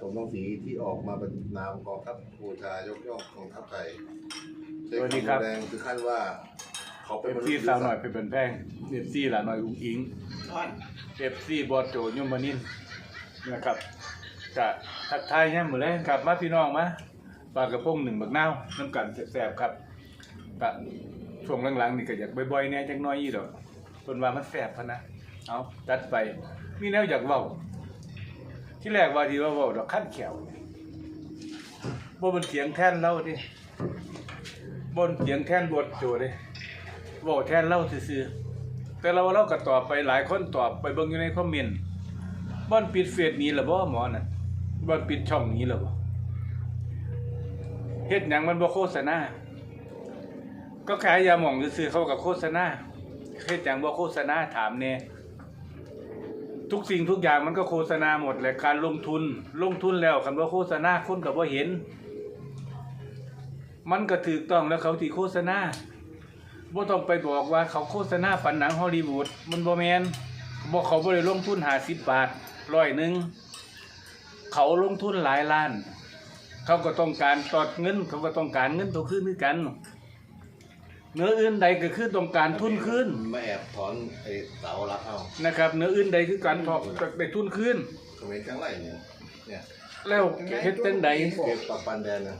สมต้องสีที่ออกมาเป็นนามกองทัพบูชายกย่องกองทัพไทยใช้สวัสดีครับแรงคือขั้นว่า เขาเป็เอนฟมนุษซีย์สาวหน่อยเป็นเป็นแพงเอฟซีหลานหน่อยอุ้งอิงเอฟซีบอสโจยมมานินนะครับกะทักทายเนี่ยเหมือนแรกครับมาพี่น้องมาปลากระพงหนึ่งบักนาวน้ำกันแสบๆครับกะช่วงหลังๆนี่ก็อยากบ่อยๆแหน่จักหน้อยอีดอกเพิ่นว่ามันแสบพะนะเอาจัดไปมีแนวอยากเว้า ที่แรกว่าที่ว่าเว้าดอกขั้นแขวบ่มันเสียงแท่นเล่าดิบนเสียงแท่นบทโจเด้บอกแทนเล่าซื่อแต่เราเล่าก็ตอบไปหลายคนตอบไปเบิ่งอยู่ในคอมเมนต์บ่นปิดเฟซนี้ล่ะบ่หมอน่ะบ่นปิดช่องนี้ล่ะบ่เฮ็ดหยังมันบ่โฆษณาก็ขายยาหม่องซื่อๆเข้าก็โฆษณาเฮ็ดหยังบ่โฆษณาถามแน่ ทุกสิ่งทุกอย่างมันก็โฆษณาหมดแหละการลงทุนลงทุนแล้วคันบ่โฆษณาคนก็บ่เห็น มันก็ถูกต้องแล้วเขาที่โฆษณาบ่ต้องไปบอกว่าเขาโฆษณาปันหนังฮอลลีวูดมันบ่แมนบอกเขาบ่ได้ลงทุน50บบาทร้อยหนึ่งเขาลงทุนหลายล้าน เขาก็ต้องการตอดเงิน เขาก็ต้องการเงินตัวคืนคือกัน เนื้ออื่นใดก็คือต้องการทุนคืนมาแอบถอนไอ้เสาหลักเอานะครับเนื้ออื่นใดคือการทอกได้ทุนคืนเขมรกลางไร่เนี่ยเนี่ยแล้วเฮ็ดจังใดเก็บปากปันแดนนะ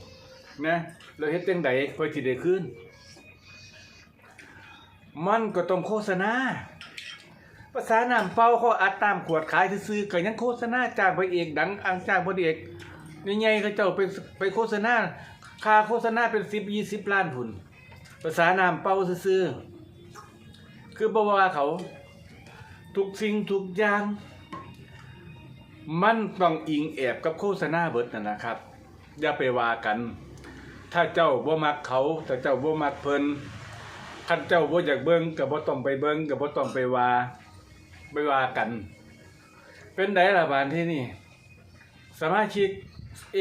นะแล้วเฮ็ดจังใดค่อยสิได้คืนมันก็ต้องโฆษณาภาษาน้ำเปล่าเขาอัดตามขวดขายซื้อๆก็ยังโฆษณาจ้างพระเอกดังอังจ้างพระเอกใหญ่ๆเขาเจ้าไปไปโฆษณาค่าโฆษณาเป็น10 20ล้านพุ่น ภาษาน้ำเปล่าซื่อๆคือบ่ว่าเขาทุกสิ่งทุกอย่าง มันต้องอิงแอบกับโฆษณาเบิดนั่นนะครับ อย่าไปว่ากัน ถ้าเจ้าบ่มักเขาถ้าเจ้าบ่มักเพิ่นคันเจ้าบ่อยากเบิ่งก็บ่ต้องไปเบิ่งก็บ่ต้องไปว่าไปว่ากัน เป็นไดล่ะบานที่นี่ สมาชิก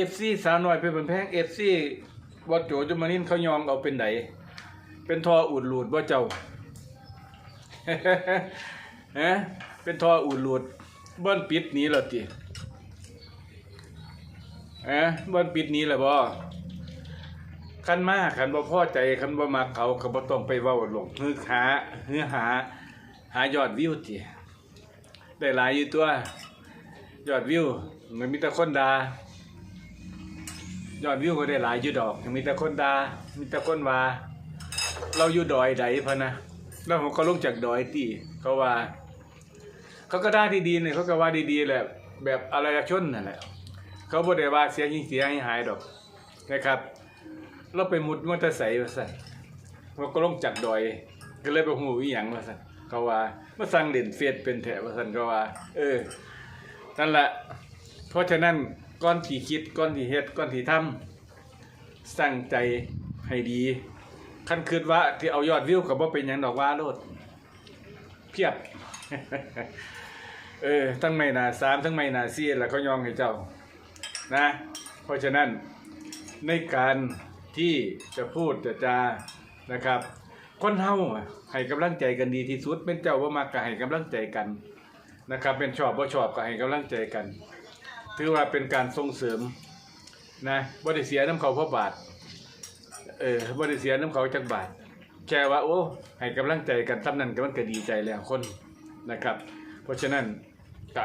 FC สาวน้อยเป็นแพง FC บ่โจจุมานินเขายอมเอาเป็นได เป็นทออูดหลูดบ่เจ้าฮะเป็นทออูดหลูดเบิ่นปิดนี้แล้วติฮะเบิ่นปิดนี้แล้วบ่คันมาคันบ่พอใจคันบ่มักเขาก็บ่ต้องไปเว้าหลงฮือหาฮือหา หายอดวิวติได้หลายอยู่ตัวยอดวิวมันมีแต่คนดายอดวิวก็ได้หลายอยู่ดอก มีแต่คนดามีแต่คนว่า เราอยู่ดอยใดพะนะแล้วผมก็ลงจากดอยติเขาว่า เขาก็ได่าดีๆเนี่ยเขาก็ว่าดีๆแหละแบบอะไรชนนั่นแหละเขาบ่ได้ว่าเสียยิ่งเสียให้หายดอกนะครับ เราไปมุดมอเตอร์ไซค์ว่าซั่นเราก็ลงจากดอย ก็เลยไปหูอีหยังว่าซั่นเขาว่ามาสั่งเล่นเฟซเป็นแถวว่าซั่นเขาว่า เออนั่นแหละเพราะฉะนั้นก่อนที่คิดก่อนที่เฮ็ดก่อนที่ทำสั่งใจให้ดี คันคิดว่าที่เอายอดวิวก็บ่เป็นยังดอกว่าโลดเพียบ เออ ทั้งไม่นาสามทั้งไม่นาซีแล้วเขายองให้เจ้า นะ เพราะฉะนั้นในการที่จะพูดจะจานะครับ คนเฮาให้กำลังใจกันดีที่สุดเป็นเจ้าว่ามักก็ให้กำลังใจกันนะครับ เป็นชอบบ่ชอบก็ให้กำลังใจกัน ถือว่าเป็นการส่งเสริมนะบ่ได้เสียน้ำเขาเพราะบาท เออบ่ได้เสียน้ำเขาจักบาทแค่ว่าโอ้ให้กำลังใจกันซ้ำนั้นก็มันก็ดีใจแล้วคนนะครับ เพราะฉะนั้นก็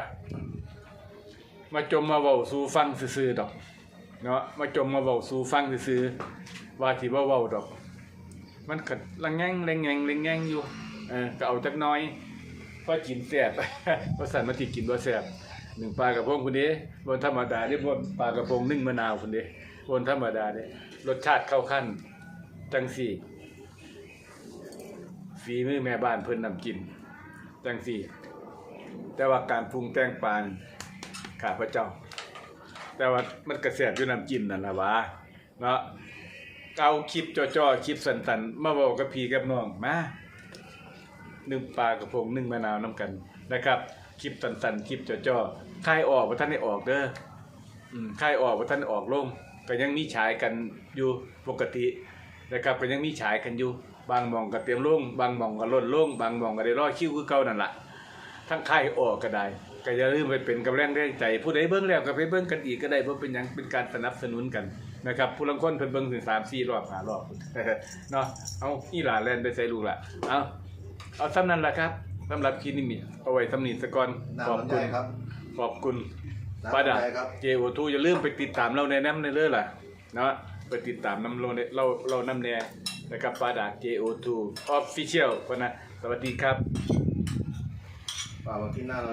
มาจมมาเว้าสู่ฟังซื่อๆดอกเนาะมาจมมาเว้าสู่ฟังซื่อๆว่าที่ว่าเว้าดอก มันก็ละแงงแรงแงงแรงแงงอยู่เออก็เอาจักน้อยพอกินแซ่บเพราะสันมาที่กินบ่แซ่บ หนึ่งปลากระพงคนนี้บนธรรมดาเด้บนปลากระพงนึ่งมะนาวคนนี้บนธรรมดาเด้รสชาติเข้าขั้นจังสี่ฝีมือแม่บ้านเพิ่นนำกินจังสี่ แต่ว่าการปรุงแต่งปลานข้าพเจ้า แต่ว่ามันกระแสบอยู่น้ำจิ้มนั่นละวะเนาะเอาคลิปจ่อๆคลิปสันๆมาบอกกับพี่กับน้องมาหนึ่งปลากระพงนึ่งมะนาวน้ำกันนะครับ คลิปสันๆคลิปจ่อๆค่ายออกว่าท่านได้ออกเด้ออืมค่ายออกว่าท่านออกลงก็ยังมีฉายกันอยู่ปกตินะครับก็ยังมีฉายกันอยู่ บางหมองก็เตรียมลงบางหมองก็ล่นลงบางหมองก็ได้รอคิวคือเก่านั่นแหละทั้งค่ายออกก็ได้ก็อย่าลืมไปเป็นกำลังแรงใจ ผู้ใดเบิ่งแล้วก็ไปเบิ่งกันอีกก็ได้บ่เป็นยังเป็นการสนับสนุนกันนะครับผู้ลางคนเพิ่นเบิ่งถึง3 4รอบ5รอบเนาะเอาอีหลาแล่นไปใส่ลูกละเอาเอาซ้ำนั้นละครับ สำหรับคลินิมิเอาไว้สำนีสก่อนน้ำขอบลำคุไยณครับ ขอบคุณน้ำป้าดาลำไยครับ เจโอทูอย่าลืมไปติดตามเราในน้ำในเรื่อล่ะเนาะไปติดตามน้ำเราในเราเราน้ำแน่นะครับป้าดา JO2 Official พะนะสวัสดีครับฝากมาที่หน้าเรา